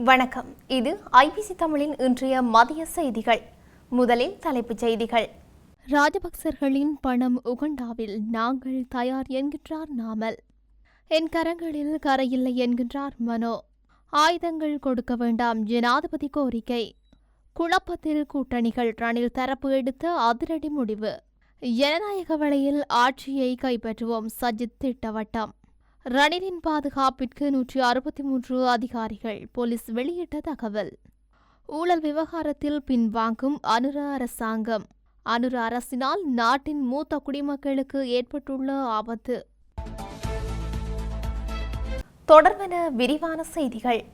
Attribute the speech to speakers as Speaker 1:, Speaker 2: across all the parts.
Speaker 1: வணக்கம். இது ஐபிசி தமிழின் இன்றைய மதிய செய்திகள். முதலில் தலைப்புச் செய்திகள். ராஜபக்சர்களின் பணம் உகண்டாவில் நாங்கள் தயார் என்கின்றார் நாமல். என் கரங்களில் கரையில்லை என்கின்றார் மனோ. ஆயுதங்கள் கொடுக்க வேண்டாம் ஜனாதிபதி கோரிக்கை. குழப்பத்தில் கூட்டணிகள் ரணில் தரப்பு எடுத்த அதிரடி முடிவு. ஜனநாயக வழியில் ஆட்சியை கைப்பற்றுவோம் சஜித் திட்டவட்டம். ரணிலின் பாதுகாப்பிற்கு நூற்றி அறுபத்தி மூன்று அதிகாரிகள் போலீஸ் வெளியிட்ட தகவல். ஊழல் விவகாரத்தில் பின்வாங்கும் அனுர அரசாங்கம். அனுர அரசினால் நாட்டின் மூத்த குடிமக்களுக்கு ஏற்பட்டுள்ள ஆபத்து. தொடர்பென விரிவான செய்திகள்.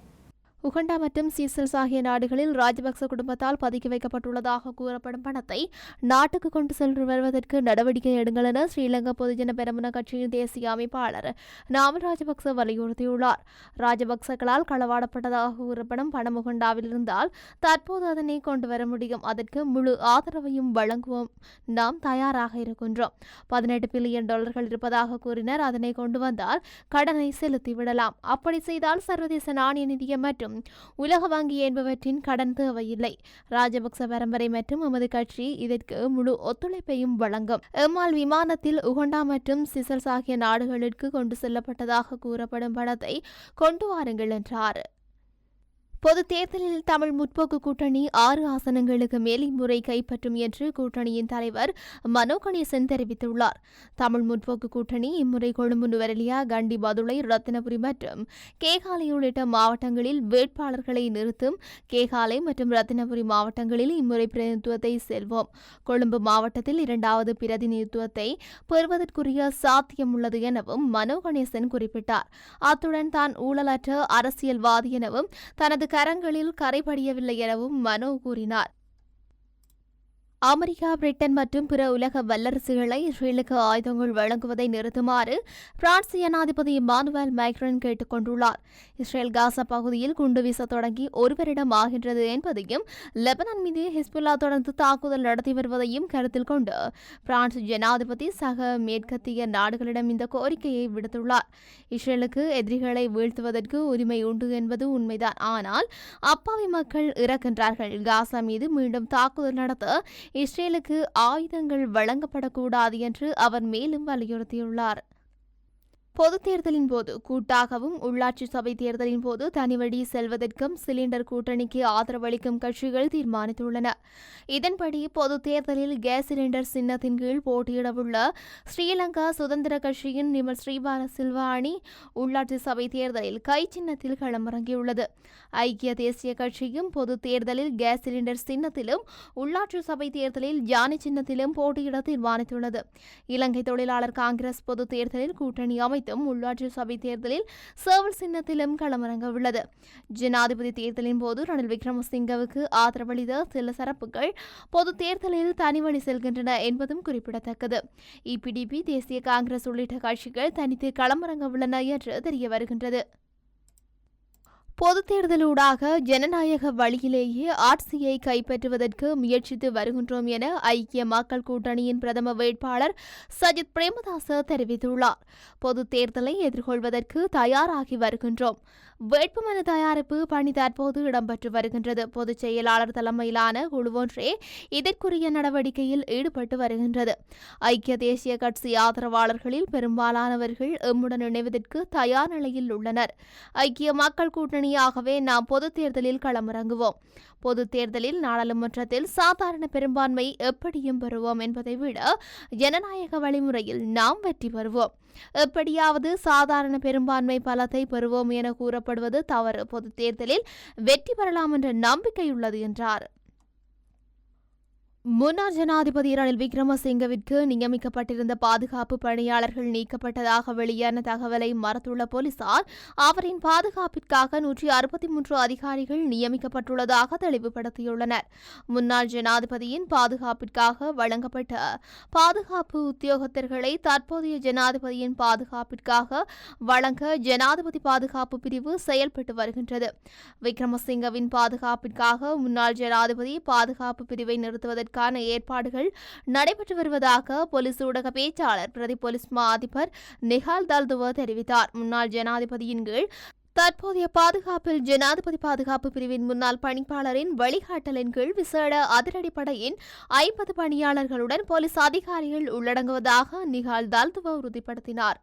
Speaker 1: உகண்டா மற்றும் சீசல்ஸ் ஆகிய நாடுகளில் ராஜபக்ச குடும்பத்தால் பதுக்கி வைக்கப்பட்டுள்ளதாக கூறப்படும் பணத்தை நாட்டுக்கு கொண்டு சென்று வருவதற்கு நடவடிக்கை எடுங்கள் என ஸ்ரீலங்கா பொதுஜன பெரமுன கட்சியின் தேசிய அமைப்பாளர் நாமல் ராஜபக்ச வலியுறுத்தியுள்ளார். ராஜபக்சக்களால் களவாடப்பட்டதாக கூறப்படும் பணம் உகண்டாவில் இருந்தால் தற்போது அதனை கொண்டு வர முடியும். அதற்கு முழு ஆதரவையும் வழங்குவோம். நாம் தயாராக இருக்கின்றோம். பதினெட்டு பில்லியன் டாலர்கள் இருப்பதாக கூறினர். அதனை கொண்டு வந்தால் கடனை செலுத்திவிடலாம். அப்படி செய்தால் சர்வதேச நாணய நிதியம் மற்றும் உலக வங்கி என்பவற்றின் கடன் தேவையில்லை. ராஜபக்ச பரம்பரை மற்றும் எமது கட்சி இதற்கு முழு ஒத்துழைப்பையும் வழங்கும். எம்மால் விமானத்தில் உகண்டா மற்றும் சிசல்ஸ் ஆகிய நாடுகளுக்கு கொண்டு செல்லப்பட்டதாக கூறப்படும் பணத்தை கொண்டு வாருங்கள் என்றார். பொது தேர்தலில் தமிழ் முற்போக்கு கூட்டணி ஆறு ஆசனங்களுக்கு மேல் இம்முறை கைப்பற்றும் என்று கூட்டணியின் தலைவர் மனோ கணேசன் தெரிவித்துள்ளார். தமிழ் முற்போக்கு கூட்டணி இம்முறை கொழும்பு நுவரெலியா கண்டி பதுளை ரத்தினபுரி மற்றும் கேகாலை உள்ளிட்ட மாவட்டங்களில் வேட்பாளர்களை நிறுத்தும் கேகாலை மற்றும் ரத்தினபுரி மாவட்டங்களில் இம்முறை பிரதிநிதித்துவத்தை செல்வோம். கொழும்பு மாவட்டத்தில் இரண்டாவது பிரதிநிதித்துவத்தை பெறுவதற்குரிய சாத்தியம் உள்ளது எனவும் மனோ கணேசன் குறிப்பிட்டார். அத்துடன் தான் ஊழலற்ற அரசியல்வாதி எனவும் தனது கரங்களில் கரைபடியவில்லை எனவும் மனோ கூறினார். அமெரிக்கா பிரிட்டன் மற்றும் பிற உலக வல்லரசுகளை இஸ்ரேலுக்கு ஆயுதங்கள் வழங்குவதை நிறுத்துமாறு பிரான்ஸ் ஜனாதிபதி இமானுவேல் மைக்ரன் கேட்டுக் கொண்டுள்ளார். இஸ்ரேல் காசா பகுதியில் குண்டு வீச தொடங்கி ஒருவரிடம் ஆகின்றது என்பதையும் லெபனான் மீது ஹிஸ்புல்லா தொடர்ந்து தாக்குதல் நடத்தி வருவதையும் கருத்தில் கொண்டு பிரான்ஸ் ஜனாதிபதி சக மேற்கத்திய நாடுகளிடம் இந்த கோரிக்கையை விடுத்துள்ளார். இஸ்ரேலுக்கு எதிரிகளை வீழ்த்துவதற்கு உரிமை உண்டு என்பது உண்மைதான். ஆனால் அப்பாவி மக்கள் இறக்கின்றார்கள். காசா மீது மீண்டும் தாக்குதல் நடத்த இஸ்ரேலுக்கு ஆயுதங்கள் வழங்கப்படக்கூடாது என்று அவர் மேலும் வலியுறுத்தியுள்ளார். பொதுத் தேர்தலின் போது கூட்டாகவும் உள்ளாட்சி சபை தேர்தலின் போது தனிவழி செல்வதற்கும் சிலிண்டர் கூட்டணிக்கு ஆதரவளிக்கும் கட்சிகள் தீர்மானித்துள்ளன. இதன்படி பொது தேர்தலில் கேஸ் சிலிண்டர் சின்னத்தின் கீழ் போட்டியிடவுள்ள ஸ்ரீலங்கா சுதந்திர கட்சியின் நிமல் ஸ்ரீபால சில்வா அணி உள்ளாட்சி சபை தேர்தலில் கை சின்னத்தில் களமிறங்கியுள்ளது. ஐக்கிய தேசிய கட்சியும் பொது தேர்தலில் கேஸ் சிலிண்டர் சின்னத்திலும் உள்ளாட்சி சபை தேர்தலில் யானை சின்னத்திலும் போட்டியிட தீர்மானித்துள்ளது. இலங்கை தொழிலாளர் காங்கிரஸ் பொது தேர்தலில் கூட்டணி அமைத்து அனைத்தும் உள்ளாட்சி சபை தேர்தலில் சேவல் சின்னத்திலும் களமிறங்க உள்ளது ஜனாதிபதி தேர்தலின் போது ரணில் விக்ரமசிங்கவுக்கு ஆதரவளித்த சில சரப்புகள் பொது தேர்தலில் தனிவழி செல்கின்றன என்பதும் குறிப்பிடத்தக்கது. இபிடிபி தேசிய காங்கிரஸ் உள்ளிட்ட கட்சிகள் தனித்து களமிறங்க உள்ளன என்று தெரிய வருகின்றது பொதுத் தேர்தலூடாக ஜனநாயக வழியிலேயே ஆட்சியை கைப்பற்றுவதற்கு முயற்சித்து வருகின்றோம் என ஐக்கிய மக்கள் கூட்டணியின் பிரதம வேட்பாளர் சஜித் பிரேமதாச தெரிவித்துள்ளார். பொதுத் தேர்தலை எதிர்கொள்வதற்கு தயாராகி வருகின்றோம். வேட்புமனு தயாரிப்பு பணி தற்போது இடம்பெற்று வருகின்றது. பொதுச் செயலாளர் தலைமையிலான குழு ஒன்றே இதற்குரிய நடவடிக்கையில் ஈடுபட்டு வருகின்றது. ஐக்கிய தேசிய கட்சி ஆதரவாளர்களில் பெரும்பாலானவர்கள் எம்முடன் இணைவதற்கு தயார் நிலையில் உள்ளனர். ஐக்கிய மக்கள் கூட்டணியாகவே நாம் பொதுத் தேர்தலில் களமிறங்குவோம். பொதுத் தேர்தலில் நாடாளுமன்றத்தில் சாதாரண பெரும்பான்மை எப்படியும் பெறுவோம் என்பதை விட ஜனநாயக வழிமுறையில் நாம் வெற்றி பெறுவோம். எப்படியாவது சாதாரண பெரும்பான்மை பலத்தை பெறுவோம் என கூறப்படுவது தவறு. பொதுத் தேர்தலில் வெற்றி பெறலாம் என்ற நம்பிக்கை உள்ளது என்றார். முன்னாள் ஜனாதிபதி ரணில் விக்ரமசிங்கவிற்கு நியமிக்கப்பட்டிருந்த பாதுகாப்பு பணியாளர்கள் நீக்கப்பட்டதாக வெளியான தகவலை மறுத்துள்ள போலீசார் அவரின் பாதுகாப்பிற்காக நூற்றி அறுபத்தி மூன்று அதிகாரிகள் நியமிக்கப்பட்டுள்ளதாக தெளிவுபடுத்தியுள்ளனர். முன்னாள் ஜனாதிபதியின் பாதுகாப்பிற்காக வழங்கப்பட்ட பாதுகாப்பு உத்தியோகத்தர்களை தற்போதைய ஜனாதிபதியின் பாதுகாப்பிற்காக வழங்க ஜனாதிபதி பாதுகாப்பு பிரிவு செயல்பட்டு வருகின்றது. விக்ரமசிங்கவின் பாதுகாப்பிற்காக முன்னாள் ஜனாதிபதி பாதுகாப்பு பிரிவை நிறுத்துவதற்கு அதற்கான ஏற்பாடுகள் நடைபெற்று வருவதாக போலீஸ் ஊடக பேச்சாளர் பிரதி போலீஸ் மா அதிபர் நிஹால் தல்துவ தெரிவித்தார். முன்னாள் ஜனாதிபதியின் கீழ் தற்போதைய பாதுகாப்பில் ஜனாதிபதி பாதுகாப்பு பிரிவின் முன்னாள் பணிப்பாளரின் வழிகாட்டலின் கீழ் விசேட அதிரடிப்படையின் ஐம்பது பணியாளர்களுடன் போலீஸ் அதிகாரிகள் உள்ளடங்குவதாக நிகால் தால்துவா உறுதிப்படுத்தினார்.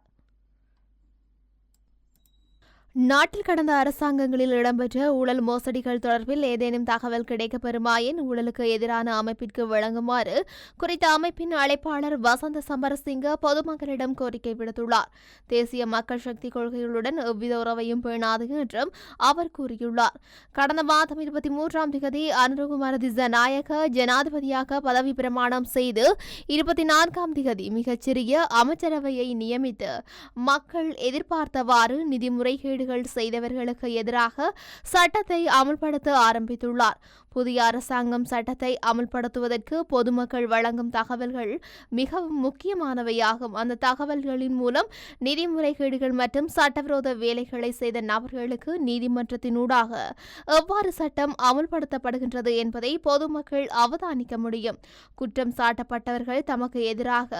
Speaker 1: நாட்டில் கடந்த அரசாங்கங்களில் இடம்பெற்ற ஊழல் மோசடிகள் தொடர்பில் ஏதேனும் தகவல் கிடைக்கப்பெறுமாயின் ஊழலுக்கு எதிரான அமைப்பிற்கு வழங்குமாறு குறித்த அமைப்பின் அழைப்பாளர் வசந்த சமரசிங்க பொதுமக்களிடம் கோரிக்கை விடுத்துள்ளார். தேசிய மக்கள் சக்தி கொள்கைகளுடன் எவ்வித உறவையும் பேணாது என்றும் அவர் கூறியுள்ளார். கடந்த மாதம் இருபத்தி மூன்றாம் தேதி அனுருகுமார திசநாயக ஜனாதிபதியாக பதவி பிரமாணம் செய்து இருபத்தி நான்காம் தேதி மிகச்சிறிய அமைச்சரவையை நியமித்து மக்கள் எதிர்பார்த்தவாறு நிதி முறைகேடுகள் செய்தவர்களுக்கு எதிராக சட்டத்தை அமல்படுத்த ஆரம்பித்துள்ளார். புதிய அரசாங்கம் சட்டத்தை அமல்படுத்துவதற்கு பொதுமக்கள் வழங்கும் தகவல்கள் மிகவும் முக்கியமானவையாகும். அந்த தகவல்களின் மூலம் நிதி முறைகேடுகள் மற்றும் சட்டவிரோத வேலைகளை செய்த நபர்களுக்கு நீதிமன்றத்தினூடாக எவ்வாறு சட்டம் அமல்படுத்தப்படுகின்றது என்பதை பொதுமக்கள் அவதானிக்க முடியும். குற்றம் சாட்டப்பட்டவர்கள் தமக்கு எதிராக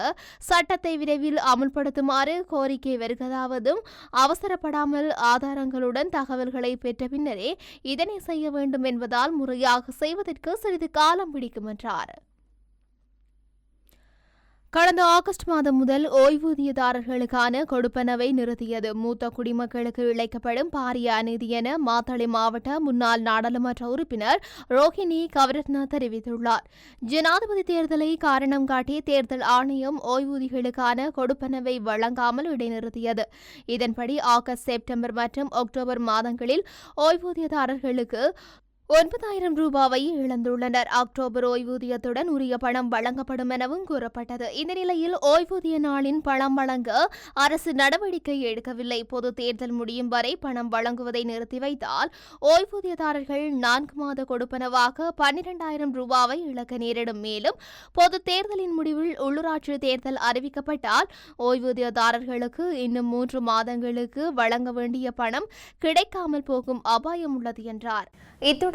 Speaker 1: சட்டத்தை விரைவில் அமல்படுத்துமாறு கோரிக்கை வருகதாவதும் அவசரப்படாமல் ஆதாரங்களுடன் தகவல்களை பெற்ற பின்னரே இதனை செய்ய வேண்டும் என்பதால் முறையாக செய்வதற்கு சிறிது காலம் பிடிக்கும் என்றார். கடந்த ஆகஸ்ட் மாதம் முதல் ஓய்வூதியதாரர்களுக்கான கொடுப்பனவை நிறுத்தியது. மூத்த குடிமக்களுக்கு இழைக்கப்படும் பாரிய அநீதி என மாத்தளை மாவட்ட முன்னாள் நாடாளுமன்ற உறுப்பினர் ரோஹிணி கவரத்னா தெரிவித்துள்ளார். ஜனாதிபதி தேர்தலை காரணம் காட்டி தேர்தல் ஆணையம் ஓய்வூதிகளுக்கான கொடுப்பனவை வழங்காமல் இடைநிறுத்தியது. இதன்படி ஆகஸ்ட் செப்டம்பர் மற்றும் அக்டோபர் மாதங்களில் ஓய்வூதியதாரர்களுக்கு ஒன்பதாயிரம் ரூபாவை இழந்துள்ளனர். அக்டோபர் ஓய்வூதியத்துடன் உரிய பணம் வழங்கப்படும் எனவும் கூறப்பட்டது. இந்த நிலையில் ஓய்வூதிய நாளின் பணம் வழங்க அரசு நடவடிக்கை எடுக்கவில்லை. பொது தேர்தல் முடியும் வரை பணம் வழங்குவதை நிறுத்தி வைத்தால் ஓய்வூதியதாரர்கள் நான்கு மாத கொடுப்பனவாக பன்னிரண்டாயிரம் ரூபாவை இழக்க நேரிடும். மேலும் பொது தேர்தலின் முடிவில் உள்ளூராட்சி தேர்தல் அறிவிக்கப்பட்டால் ஓய்வூதியதாரர்களுக்கு இன்னும் மூன்று மாதங்களுக்கு வழங்க வேண்டிய பணம் கிடைக்காமல் போகும் அபாயம் உள்ளது என்றார்.